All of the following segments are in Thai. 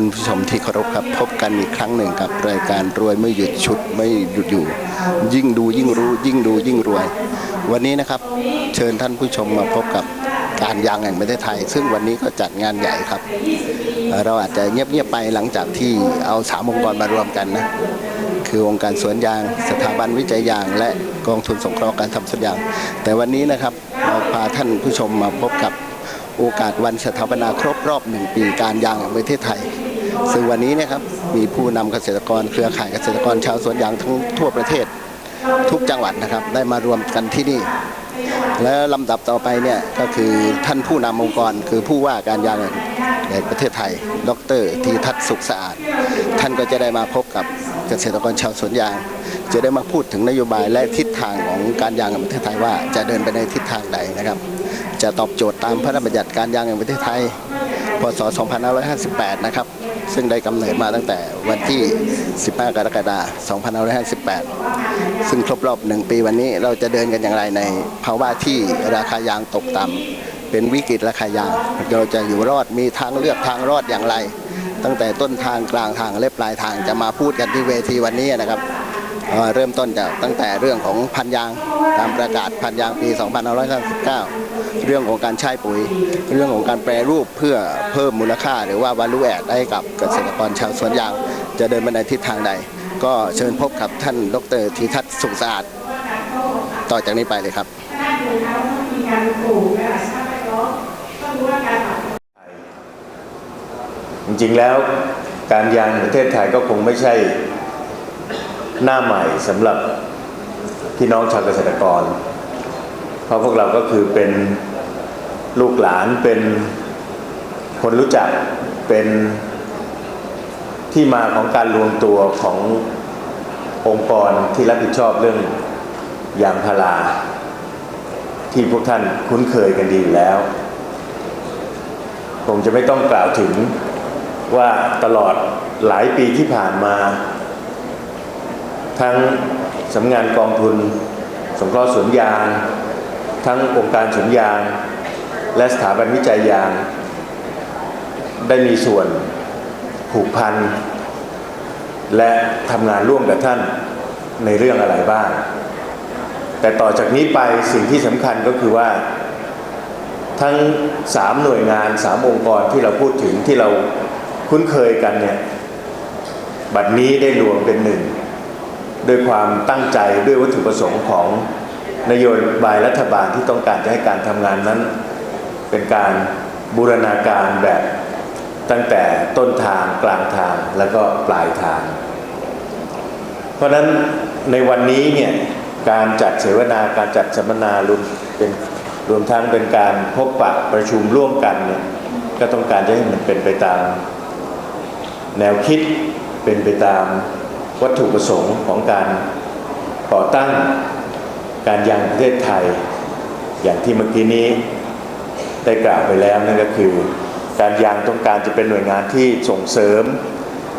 ท่านผู้ชมที่เคารพครับ พบกันอีกครั้งหนึ่งกับรายการรวยไม่หยุดชุดไม่หยุดอยู่ ยิ่งดูยิ่งรู้ยิ่งดูยิ่งรวย วันนี้นะครับเชิญท่านผู้ชมมาพบกับการยางแห่งประเทศไทย ซึ่งวันนี้ก็จัดงานใหญ่ครับเอ่อเราอาจจะเงียบๆไปหลังจากที่เอาสามองค์กรมารวมกันนะคือองค์การสวนยาง สถาบันวิจัยยาง และกองทุนสงเคราะห์การทำสวนยาง แต่วันนี้นะครับเราพาท่านผู้ชมมาพบกับโอกาสวันสถาปนาครบรอบหนึ่งปีการยางแห่งประเทศไทย ซึ่งวันนี้นะครับมีผู้นำเกษตรกรเครือข่ายเกษตรกรชาวสวนยางทั้งทั่วประเทศทุกจังหวัดนะครับได้มารวมกันที่นี่ และลำดับต่อไปเนี่ยก็คือท่านผู้นำองค์กรคือผู้ว่าการยางแห่งประเทศไทย ดรทีทัศน์สุขสะอาด ท่านก็จะได้มาพบกับเกษตรกรชาวสวนยาง จะได้มาพูดถึงนโยบายและทิศทางของการยางแห่งประเทศไทยว่าจะเดินไปในทิศทางใดนะครับ จะตอบโจทย์ตามพระราชบัญญัติการยางแห่งประเทศไทย พศ 2558 นะครับ ซึ่งได้กำเนิดมาตั้งแต่วันที่ 15 กรกฎาคม 2558 ซึ่งครบรอบ 1 ปีวันนี้เราจะเดินกันอย่างไรในภาวะที่ราคายางตกต่ำเป็นวิกฤตราคายาง เราจะอยู่รอดมีทางเลือกทางรอดอย่างไร ตั้งแต่ต้นทางกลางทางและปลายทางจะมาพูดกันที่เวทีวันนี้นะครับเอ่อเริ่มต้นจากตั้งแต่เรื่องของพันยางตามประกาศพันยางปี 2539 เรื่องของการใช้ปุ๋ย เรื่องของการแปรรูปเพื่อเพิ่มมูลค่า หรือว่า value add ให้กับเกษตรกรชาวสวนยาง จะเดินไปในทิศทางใด ก็เชิญพบกับท่านดรธีทัศน์สุขสะอาด ต่อจากนี้ไปเลยครับจริงๆแล้วการยางประเทศไทยก็คงไม่ใช่หน้าใหม่สำหรับพี่น้องชาวเกษตรกร เพราะพวกเราก็คือเป็น ลูกหลานเป็นคนรู้จักเป็นที่มาของการรวมตัวขององค์กรที่รับผิดชอบเรื่องยางพาราที่พวกท่านคุ้นเคยกันดีแล้วคงจะไม่ต้องกล่าวถึงว่าตลอดหลายปีที่ผ่านมา ทั้งสำนักงานกองทุนสงเคราะห์สวนยาง ทั้งองค์การสวนยาง และสถาบันวิจัยยางได้มีส่วนผูกพัน และทำงานร่วมกับท่านในเรื่องอะไรบ้าง แต่ต่อจากนี้ไปสิ่งที่สำคัญก็คือว่า ทั้งสามหน่วยงานสามองค์กรที่เราพูดถึงที่เราคุ้นเคยกันเนี่ยบัดนี้ได้รวมเป็นหนึ่งด้วยความตั้งใจด้วยวัตถุประสงค์ของนโยบายรัฐบาลที่ต้องการจะให้การทำงานนั้น เป็นการบูรณาการแบบตั้งแต่ต้นทางกลางทางแล้วก็ปลายทาง เพราะฉะนั้นในวันนี้เนี่ยการจัดเสวนาการจัดสัมมนารวมเป็นรวมทั้งเป็นการพบปะประชุมร่วมกันเนี่ยก็ต้องการจะให้มันเป็นไปตาม แนวคิดเป็นไปตามวัตถุประสงค์ของการก่อตั้งการยางประเทศไทย อย่างที่เมื่อกี้นี้ ได้กล่าวไปแล้วนั่นก็คือ การยางต้องการจะเป็นหน่วยงานที่ส่งเสริม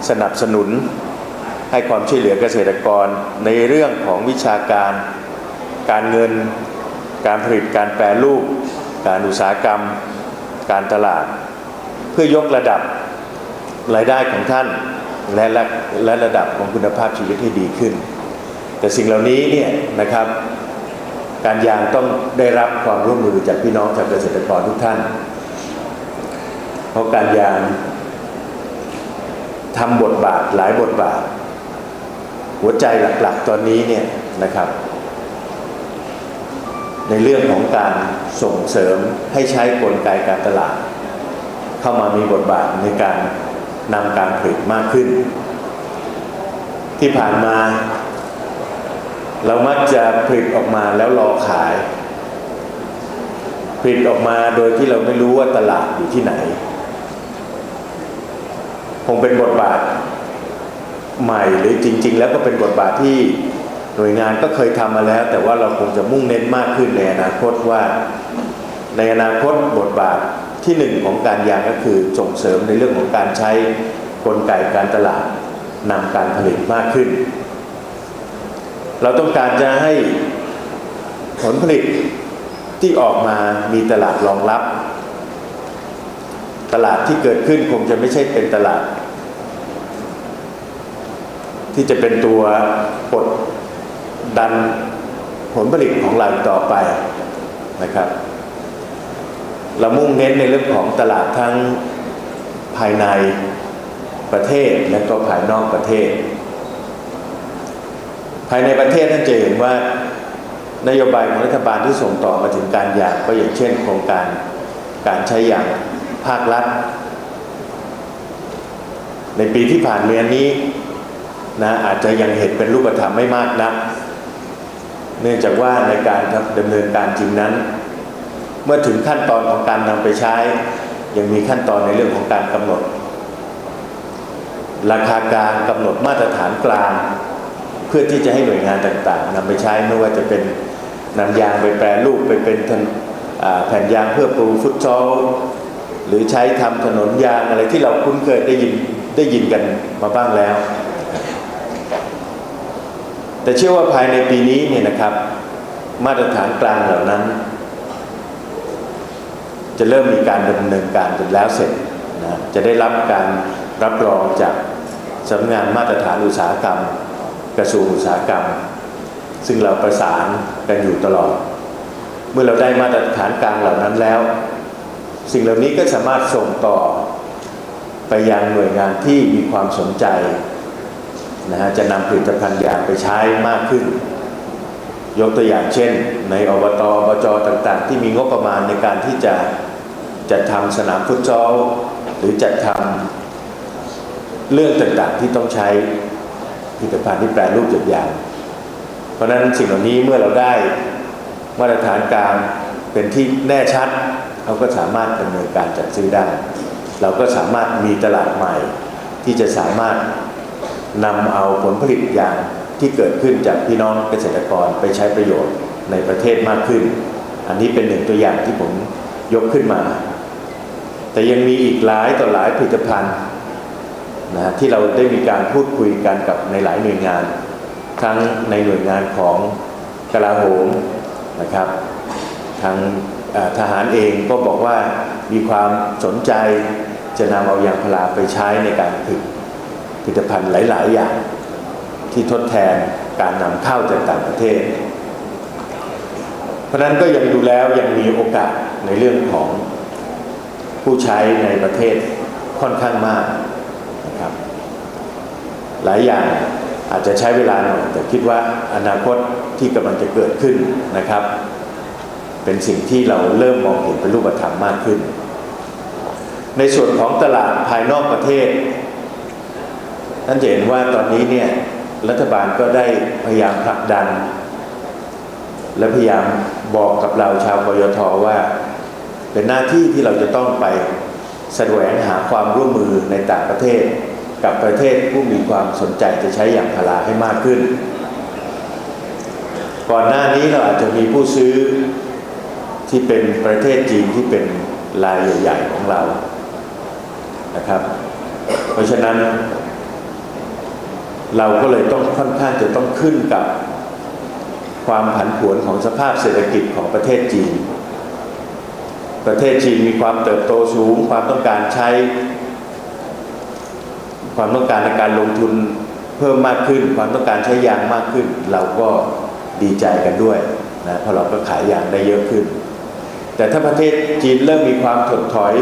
สนับสนุน ให้ความช่วยเหลือเกษตรกรในเรื่องของวิชาการ การเงิน การผลิตการแปรรูป การอุตสาหกรรม การตลาด เพื่อยกระดับรายได้ของท่านและและและระดับของคุณภาพชีวิตให้ดีขึ้น แต่สิ่งเหล่านี้เนี่ยนะครับ การยางต้องได้รับความร่วมมือจากพี่น้องจากเกษตรกรทุกท่าน เพราะการยางทำบทบาทหลายบทบาท หัวใจหลักๆตอนนี้เนี่ยนะครับ ในเรื่องของการส่งเสริมให้ใช้กลไกการตลาด เข้ามามีบทบาทในการนำการผลิตมากขึ้น ที่ผ่านมา เรามักจะผลิตออกมาแล้วรอขาย ผลิตออกมาโดยที่เราไม่รู้ว่าตลาดอยู่ที่ไหน คงเป็นบทบาทใหม่หรือจริง ๆ แล้วก็เป็นบทบาทที่หน่วยงานก็เคยทำมาแล้ว แต่ว่าเราคงจะมุ่งเน้นมากขึ้นในอนาคตว่า ในอนาคตบทบาทที่หนึ่งของการยางก็คือส่งเสริมในเรื่องของการใช้กลไกการตลาดนำการผลิตมากขึ้น เราต้องการจะให้ผลผลิตที่ออกมามีตลาดรองรับ ตลาดที่เกิดขึ้นคงจะไม่ใช่เป็นตลาด ที่จะเป็นตัวกดดันผลผลิตของเราต่อไปนะครับ เรามุ่งเน้นในเรื่องของตลาดทั้งภายในประเทศและก็ภายนอกประเทศ ภายในประเทศท่านจะเห็นว่านโยบายของรัฐบาลที่ส่งต่อมาถึงการยางก็อย่างเช่น โครงการการใช้ยางภาครัฐ ในปีที่ผ่านมานี้นะอาจจะยังเห็นเป็นรูปธรรมไม่มากนะัก เนื่องจากว่าในการดำเนินการจริงนั้น เมื่อถึงขั้นตอนของการนำไปใช้ ยังมีขั้นตอนในเรื่องของการกำหนด ราคากลางกำหนดมาตรฐานกลาง เพื่อที่จะให้หน่วยงานต่างๆนำไปใช้ไม่ว่าจะเป็นนำยางไปแปรรูปไปเป็นนแผ่นยางเพื่อปูฟุตซอลหรือใช้ทำถนนยางอะไรที่เราคุ้นเคยได้ยินได้ยินกันมาบ้างแล้ว แต่เชื่อว่าภายในปีนี้เนี่ยนะครับ มาตรฐานกลางเหล่านั้น จะเริ่มมีการดำเนินการจนแล้วเสร็จนะจะได้รับการรับรองจากสำนักงานมาตรฐานอุตสาหกรรม กระทรวงอุตสาหกรรม ซึ่งเราประสานกันอยู่ตลอด เมื่อเราได้มาตรฐานกลางเหล่านั้นแล้ว สิ่งเหล่านี้ก็สามารถส่งต่อไปยังหน่วยงานที่มีความสนใจนะฮะจะนำผลิตภัณฑ์ยางไปใช้มากขึ้น ยกตัวอย่างเช่น ในอบตอบจต่างๆ ที่มีงบประมาณในการที่จะจัดทำสนามฟุตซอลหรือจัดทำเรื่องต่างๆที่ต้องใช้ ผลิตภัณฑ์ที่แปรรูปจากยางเพราะฉะนั้นสิ่งเหล่านี้เมื่อเราได้มาตรฐานกลางเป็นที่แน่ชัดเขาก็สามารถดำเนินการจัดซื้อได้ เราก็สามารถมีตลาดใหม่ ที่จะสามารถนำเอาผลผลิตยางที่เกิดขึ้นจากพี่น้องเกษตรกรไปใช้ประโยชน์ในประเทศมากขึ้น อันนี้เป็นหนึ่งตัวอย่างที่ผมยกขึ้นมา แต่ยังมีอีกหลายต่อหลายผลิตภัณฑ์ นะที่เราได้มีการพูดคุยกันกับในหลายหน่วยงาน ทั้งในหน่วยงานของกลาโหมนะครับ ทางทหารเองก็บอกว่ามีความสนใจจะนำเอายางพาราไปใช้ในการผลิตผลิตภัณฑ์หลาย ๆ อย่างที่ทดแทนการนำเข้าจากต่างประเทศ เพราะนั้นก็ยังดูแล้วยังมีโอกาสในเรื่องของผู้ใช้ในประเทศค่อนข้างมาก หลายอย่างอาจจะใช้เวลาหน่อยแต่คิดว่าอนาคตที่กำลังจะเกิดขึ้นนะครับ เป็นสิ่งที่เราเริ่มมองเห็นเป็นรูปธรรมมากขึ้น ในส่วนของตลาดภายนอกประเทศท่านจะเห็นว่าตอนนี้เนี่ยรัฐบาลก็ได้พยายามผลักดัน และพยายามบอกกับเราชาวกยทว่า เป็นหน้าที่ที่เราจะต้องไปแสวงหาความร่วมมือในต่างประเทศ กับประเทศผู้มีความสนใจจะใช้อย่างพาราให้มากขึ้น ก่อนหน้านี้เราอาจจะมีผู้ซื้อที่เป็นประเทศจีนที่เป็นรายใหญ่ ๆ ของเรานะครับ เพราะฉะนั้น เราก็เลยต้องค่อนข้างจะต้องขึ้นกับความผันผวนของสภาพเศรษฐกิจของประเทศจีน ประเทศจีนมีความเติบโตสูง ความต้องการใช้ ความต้องการในการลงทุนเพิ่มมากขึ้น ความต้องการใช้ยางมากขึ้น เราก็ดีใจกันด้วยนะเพราะเราก็ขายยางได้เยอะขึ้น แต่ถ้าประเทศจีนเริ่มมีความถดถอย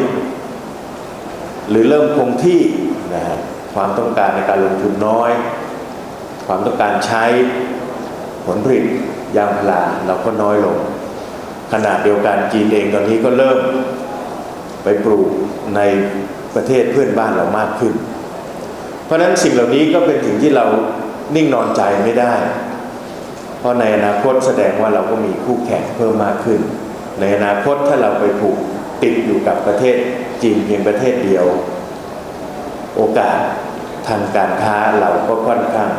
หรือเริ่มคงที่นะฮะความต้องการในการลงทุนน้อย ความต้องการใช้ผลผลิตยางพาราเราก็น้อยลงขณะเดียวกันจีนเองตอนนี้ก็เริ่มไปปลูกในประเทศเพื่อนบ้านเรามากขึ้น เพราะฉะนั้นสิ่งเหล่านี้ก็เป็นสิ่งที่เรานิ่งนอนใจไม่ได้ เพราะในอนาคตแสดงว่าเราก็มีคู่แข่งเพิ่มมากขึ้น ในอนาคตถ้าเราไปผูกติดอยู่กับประเทศจีนเพียงประเทศเดียว โอกาสทางการค้าเราก็ค่อนข้าง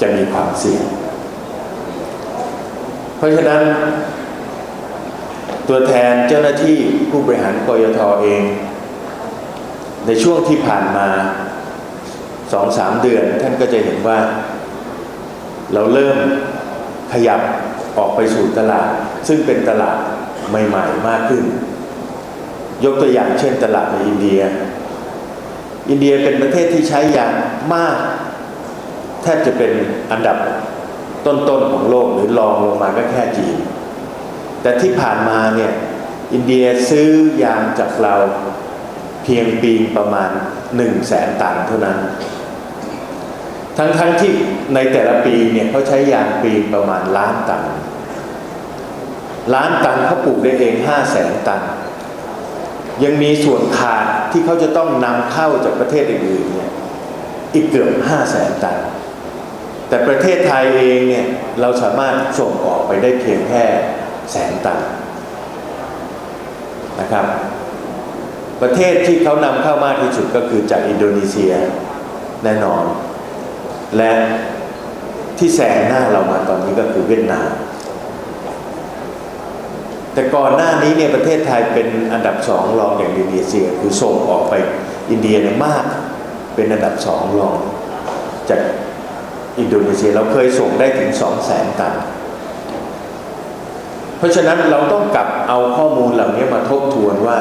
จะมีความเสี่ยง เพราะฉะนั้น ตัวแทนเจ้าหน้าที่ผู้บริหารกยทเอง ในช่วงที่ผ่านมา สองสามเดือน ท่านก็จะเห็นว่า เราเริ่มขยับออกไปสู่ตลาด ซึ่งเป็นตลาดใหม่ ๆ มากขึ้น ยกตัวอย่างเช่นตลาดในอินเดีย อินเดียเป็นประเทศที่ใช้ยางมาก แทบจะเป็นอันดับต้นๆของโลกหรือรองลงมาก็แค่จีน แต่ที่ผ่านมาเนี่ยอินเดียซื้อยางจากเราเพียงปีประมาณ1นึ่งแสนตันเท่านั้น ทั้งๆที่ในแต่ละปีเนี่ยเขาใช้ยางปีประมาณล้านตัน ล้านตันเขาปลูกได้เองห้าแสนตัน ยังมีส่วนขาดที่เขาจะต้องนำเข้าจากประเทศอื่นๆเนี่ยอีกเกือบห้าแสนตัน แต่ประเทศไทยเองเนี่ยเราสามารถส่งออกไปได้เพียงแค่แสนตันนะครับ ประเทศที่เขานำเข้ามากที่สุดก็คือจากอินโดนีเซียแน่นอน และที่แซงหน้าเรามาตอนนี้ก็คือเวียดนาม แต่ก่อนหน้านี้เนี่ยประเทศไทยเป็นอันดับสองรองอย่างอินโดนีเซียคือส่งออกไปอินเดียเนี่ยมากเป็นอันดับสองรองจากอินโดนีเซียเราเคยส่งได้ถึงสองแสนตัน เพราะฉะนั้นเราต้องกลับเอาข้อมูลเหล่านี้มาทบทวนว่า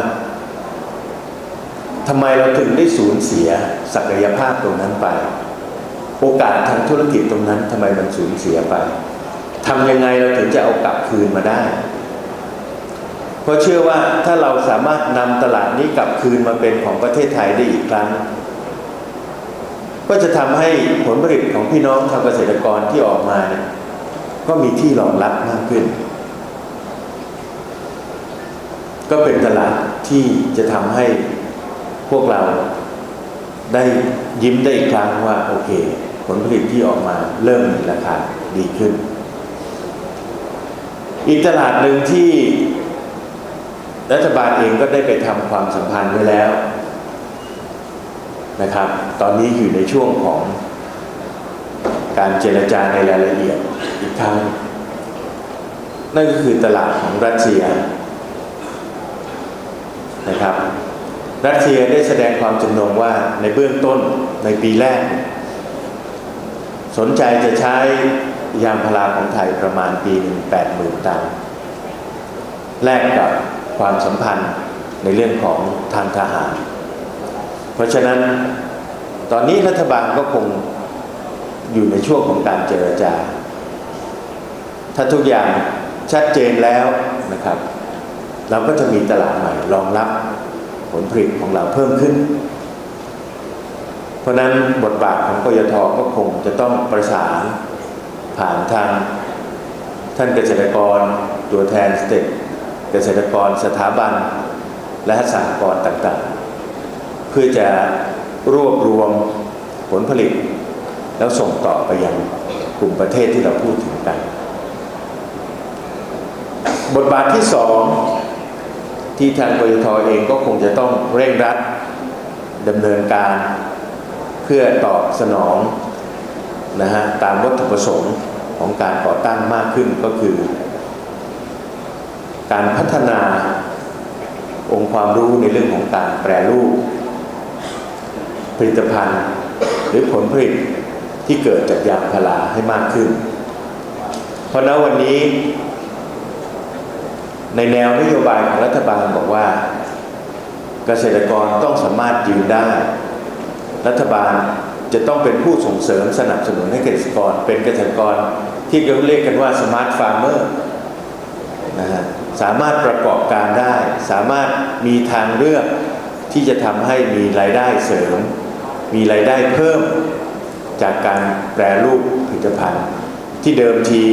ทำไมเราถึงได้สูญเสียศักยภาพตรงนั้นไป โอกาสทางธุรกิจตรงนั้นทำไมมันสูญเสียไปทำยังไงเราถึงจะเอากลับคืนมาได้ เพราะเชื่อว่าถ้าเราสามารถนำตลาดนี้กลับคืนมาเป็นของประเทศไทยได้อีกครั้ง ก็จะทำให้ผลผลิตของพี่น้องชาวเกษตรกรที่ออกมาเนี่ยก็มีที่รองรับมากขึ้น ก็เป็นตลาดที่จะทำให้พวกเราได้ยิ้มได้อีกครั้งว่าโอเค ผลผลิตที่ออกมาเริ่มมีราคาดีขึ้น อีกตลาดหนึ่งที่รัฐบาลเองก็ได้ไปทำความสัมพันธ์ไว้แล้วนะครับ ตอนนี้อยู่ในช่วงของการเจรจาในรายละเอียดอีกครั้งนั่นก็คือตลาดของรัสเซียนะครับ รัสเซียได้แสดงความจำนงว่าในเบื้องต้นในปีแรก สนใจจะใช้ยางพาราของไทยประมาณปีหนึ่งแปดหมื่นตันแลกกับความสัมพันธ์ในเรื่องของทางทหาร เพราะฉะนั้นตอนนี้รัฐบาลก็คงอยู่ในช่วงของการเจรจา ถ้าทุกอย่างชัดเจนแล้วนะครับ เราก็จะมีตลาดใหม่รองรับผลผลิตของเราเพิ่มขึ้น ราะนั้นบทบาทของกยทก็คงจะต้องประสานผ่านทางท่านเกษตรกร ตัวแทนสเต็กเกษตรกรสถาบัน และสหกรณ์ต่างๆ เพื่อจะรวบรวมผลผลิต แล้วส่งต่อไปยังกลุ่มประเทศที่เราพูดถึงกัน บทบาทที่สองที่ทางกยทเองก็คงจะต้องเร่งรัดดำเนินการ เพื่อตอบสนองนะฮะตามวัตถุประสงค์ของการก่อตั้งมากขึ้นก็คือ การพัฒนาองค์ความรู้ในเรื่องของการแปรรูป ผลิตภัณฑ์ หรือผลผลิตที่เกิดจากยางพาราให้มากขึ้น เพราะณวันนี้ ในแนวนโยบายของรัฐบาลบอกว่า เกษตรกรต้องสามารถยืนได้ รัฐบาลจะต้องเป็นผู้ส่งเสริมสนับสนุนให้เกษตรกร เป็นเกษตรกรที่เราเรียกกันว่าสมาร์ทฟาร์มเมอร์นะฮะสามารถประกอบการได้ สามารถมีทางเลือกที่จะทำให้มีรายได้เสริม มีรายได้เพิ่มจากการแปรรูปผลิตภัณฑ์ ที่เดิมที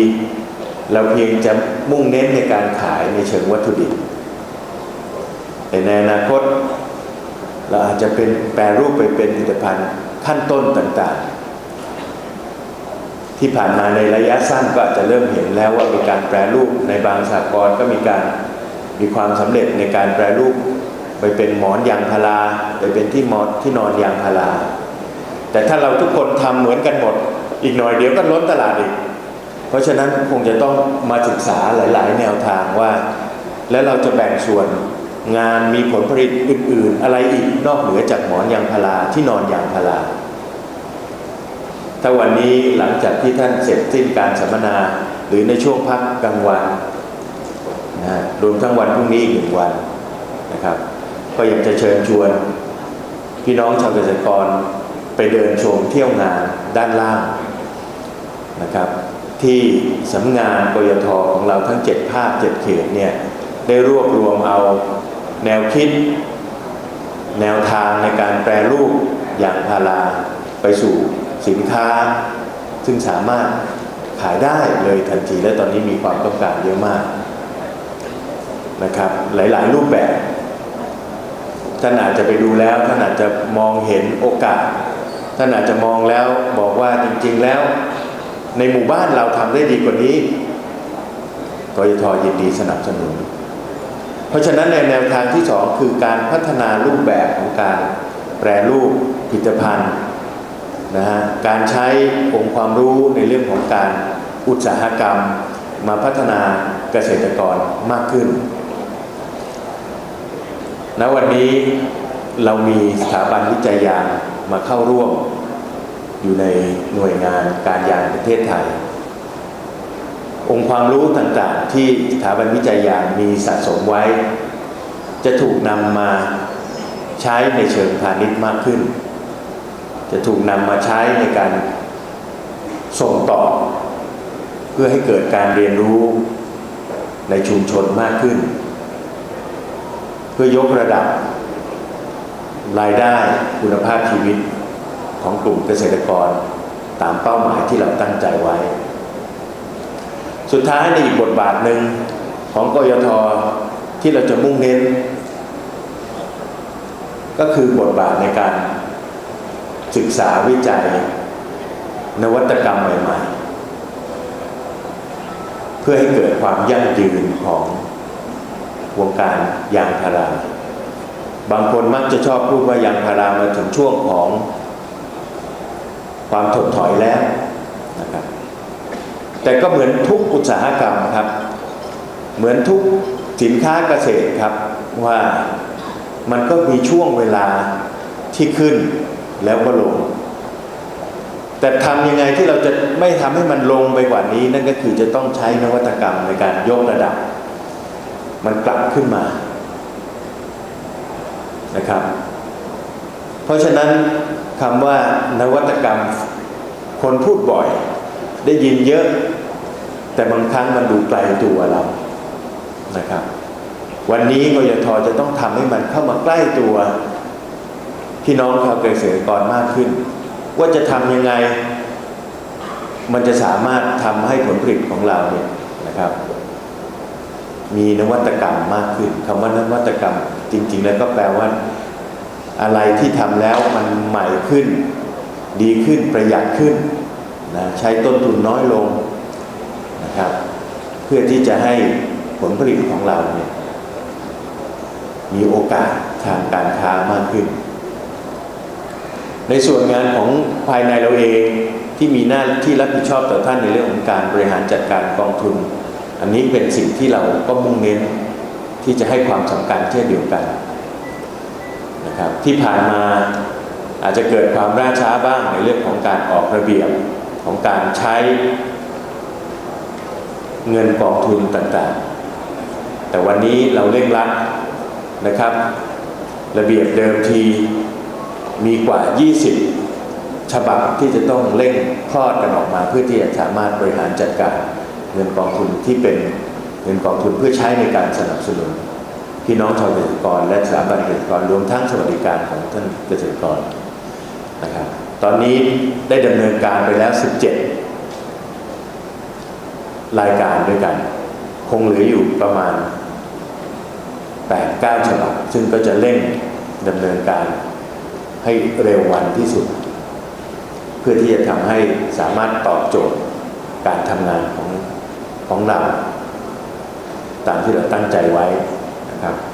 เราเพียงจะมุ่งเน้นในการขายในเชิงวัตถุดิบแต่ในอนาคต เราอาจจะเป็นแปรรูปไปเป็นผลิตภัณฑ์ขั้นต้นต่างๆ ที่ผ่านมาในระยะสั้นก็อาจจะเริ่มเห็นแล้วว่ามีการแปรรูปในบางสากลก็มีการมีความสำเร็จในการแปรรูปไปเป็นหมอนยางพาราไปเป็นที่หมอนที่นอนยางพาราแต่ถ้าเราทุกคนทำเหมือนกันหมด อีกหน่อยเดี๋ยวก็ล้นตลาดอีก เพราะฉะนั้นคงจะต้องมาศึกษาหลาย ๆ แนวทางว่า แล้วเราจะแบ่งส่วน งานมีผลผลิตอื่น ๆ อะไรอีกนอกเหนือจากหมอนยางพาราที่นอนยางพาราถ้าวันนี้หลังจากที่ท่านเสร็จสิ้นการสัมมนา หรือในช่วงพักกลางวันนะฮะรวมทั้งวันพรุ่งนี้อีกหนึ่งวันนะครับ ก็อยากจะเชิญชวน พี่น้องชาวเกษตรกรไปเดินชมเที่ยวงานด้านล่างนะครับ ที่สำนักงานกยทของเราทั้ง 7 ภาค 7 เขตเนี่ยได้รวบรวมเอา แนวคิด แนวทางในการแปรรูปยางพาราไปสู่สินค้า ซึ่งสามารถขายได้เลยทันทีและตอนนี้มีความต้องการเยอะมากนะครับ หลายๆ รูปแบบท่านอาจจะไปดูแล้วท่านอาจจะมองเห็นโอกาสท่านอาจจะมองแล้วบอกว่าจริง ๆ แล้ว ในหมู่บ้านเราทำได้ดีกว่านี้กยทยินดีสนับสนุน ราะฉะนั้นในแนวทางที่สองคือการพัฒนารูปแบบของการแปรรูปผลิตภัณฑ์นะฮะการใช้องค์ความรู้ในเรื่องของการอุตสาหกรรม มาพัฒนาเกษตรกรมากขึ้นณวันนี้เรามีสถาบันวิจัยยางมาเข้าร่วมอยู่ในหน่วยงานการยางประเทศไทย องค์ความรู้ต่างๆ ที่สถาบันวิจัยยามีสะสมไว้ จะถูกนำมาใช้ในเชิงพาณิชย์มากขึ้น จะถูกนำมาใช้ในการส่งต่อ เพื่อให้เกิดการเรียนรู้ในชุมชนมากขึ้น เพื่อยกระดับ รายได้คุณภาพชีวิตของกลุ่มเกษตรกรตามเป้าหมายที่เราตั้งใจไว้ สุดท้ายในอีกบทบาทหนึ่งของกยทที่เราจะมุ่งเน้น ก็คือบทบาทในการศึกษาวิจัย นวัตกรรมใหม่ๆ เพื่อให้เกิดความยั่งยืนของวงการยางพารา บางคนมักจะชอบพูดว่ายางพารามาถึงช่วงของความถดถอยแล้วนะครับ แต่ก็เหมือนทุกอุตสาหกรรมครับ เหมือนทุกสินค้าเกษตรครับว่ามันก็มีช่วงเวลาที่ขึ้นแล้วก็ลง แต่ทำยังไงที่เราจะไม่ทำให้มันลงไปกว่านี้ นั่นก็คือจะต้องใช้นวัตกรรมในการยกระดับ มันกลับขึ้นมานะครับ เพราะฉะนั้นคำว่านวัตกรรม คนพูดบ่อย ได้ยินเยอะ แต่บางครั้งมันดูไกลตัวเรานะครับ วันนี้กยทจะต้องทำให้มันเข้ามาใกล้ตัวพี่น้องชาวเกษตรกรมากขึ้น ว่าจะทำยังไง มันจะสามารถทำให้ผลผลิตของเราเนี่ยนะครับ มีนวัตกรรมมากขึ้นคำว่านวัตกรรม จริง ๆ แล้วก็แปลว่าอะไรที่ทำแล้วมันใหม่ขึ้น ดีขึ้นประหยัดขึ้นนะใช้ต้นทุนน้อยลง นะครับ เพื่อที่จะให้ผลผลิตของเราเนี่ยมีโอกาสทางการค้ามากขึ้น ในส่วนงานของภายในเราเองที่มีหน้าที่รับผิดชอบต่อท่านในเรื่องของการบริหารจัดการกองทุน อันนี้เป็นสิ่งที่เราก็มุ่งเน้นที่จะให้ความสำคัญเช่นเดียวกันนะครับที่ผ่านมาอาจจะเกิดความล่าช้าบ้างในเรื่องของการออกระเบียบของการใช้ เงินกองทุนต่างๆ แต่วันนี้เราเร่งรัดนะครับ ระเบียบเดิมทีมีกว่า 20 ฉบับที่จะต้องเร่งคลอดกันออกมา เพื่อที่จะสามารถบริหารจัดการเงินกองทุนที่เป็นเงินกองทุนเพื่อใช้ในการสนับสนุนพี่น้องชาวเกษตรกร และสถาบันเกษตรกรรวมทั้งสวัสดิการของท่านเกษตรกรนะครับ ตอนนี้ได้ดำเนินการไปแล้ว 17 รายการด้วยกัน คงเหลืออยู่ประมาณ8-9ฉบับซึ่งก็จะเร่งดำเนินการให้เร็ววันที่สุด เพื่อที่จะทำให้สามารถตอบโจทย์การทำงานของของเรา ตามที่เราตั้งใจไว้นะครับครับ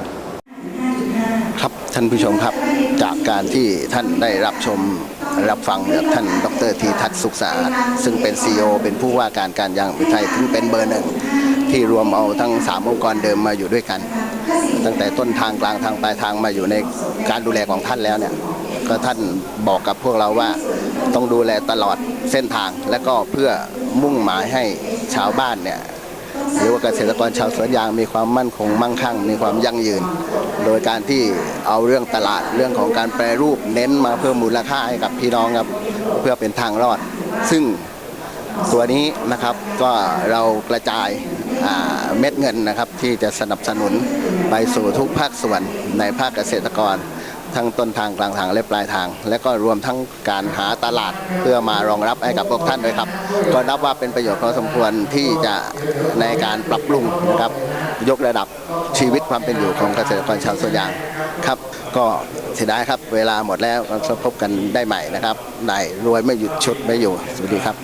ท่านผู้ชมครับจากการที่ท่านได้รับชมรับฟังจากท่านดรธีทัศน์สุขสะอาดซึ่งเป็น CEO เป็นผู้ว่าการการยางแห่งประเทศไทยซึ่งเป็นเบอร์หนึ่งที่รวมเอาทั้ง 3 องค์กรเดิมมาอยู่ด้วยกัน ตั้งแต่ต้นทางกลางทางปลายทางมาอยู่ในการดูแลของท่านแล้วเนี่ยก็ท่านบอกกับพวกเราว่าต้องดูแลตลอดเส้นทางและก็เพื่อมุ่งหมายให้ชาวบ้านเนี่ย หรือว่าเกษตรกรชาวสวนยางมีความมั่นคงมั่งคั่ง มีความยั่งยืน โดยการที่เอาเรื่องตลาดเรื่องของการแปรรูปเน้นมาเพิ่มมูลค่าให้กับพี่น้องครับเพื่อเป็นทางรอด ซึ่งตัวนี้นะครับก็เรากระจายาเม็ดเงินนะครับที่จะสนับสนุนไปสู่ทุกภาคส่วนในภาคเกษตรกร ทั้งต้นทางกลางทางและปลายทาง และก็รวมทั้งการหาตลาดเพื่อมารองรับให้กับพวกท่านด้วยครับ ก็นับว่าเป็นประโยชน์พอสมควรที่จะในการปรับปรุงนะครับยกระดับชีวิตความเป็นอยู่ของเกษตรกรชาวสวนยางครับ ก็เสียดายครับ เวลาหมดแล้วเราพบกันได้ใหม่นะครับในรวยไม่หยุดชุดไม่อยู่สวัสดีครับ